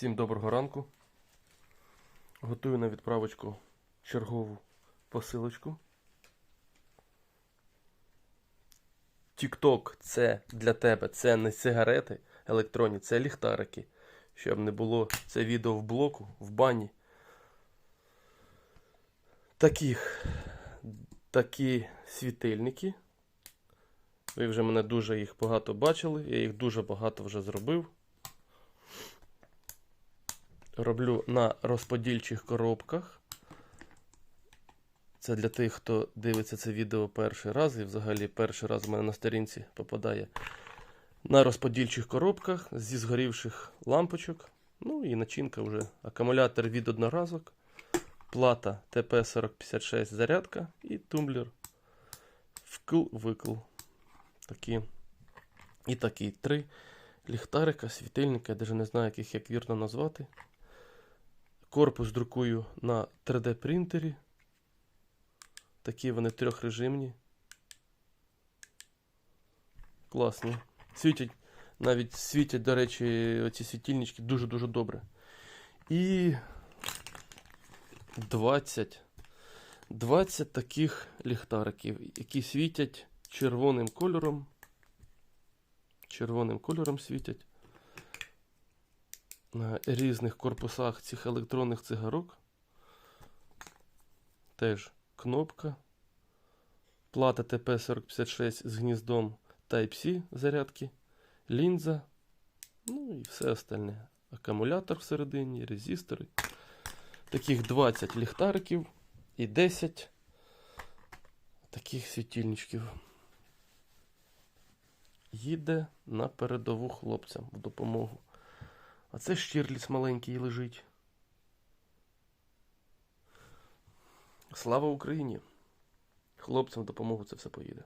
Всім доброго ранку. Готую на відправочку чергову посилочку. TikTok це для тебе, це не сигарети електронні, це ліхтарики. Щоб не було це відео в блоку, в бані. Таких, такі світильники. Ви вже мене дуже їх багато бачили, я їх дуже багато вже зробив. Роблю на розподільчих коробках. Це для тих, хто дивиться це відео перший раз, і взагалі перший раз в мене на сторінці попадає на розподільчих коробках зі згорівших лампочок. Ну і начинка вже акумулятор від одноразок, плата ТП-4056 зарядка і тумблер вкл-викл. Такі. І такі три ліхтарика, світильника, я навіть не знаю, яких як вірно назвати. Корпус друкую на 3D принтері. Такі вони трьохрежимні. Класні. Світять, навіть світять, до речі, оці світильнички дуже-дуже добре. І 20. 20 таких ліхтариків, які світять червоним кольором. Червоним кольором світять на різних корпусах цих електронних цигарок. Теж кнопка. Плата ТП-4056 з гніздом Type-C зарядки, лінза, ну і все остальне. Акумулятор всередині, резистори. Таких 20 ліхтариків і 10 таких світильничків. Їде на передову хлопцям в допомогу. А це Штірліц маленький лежить. Слава Україні! Хлопцям допомогу це все поїде.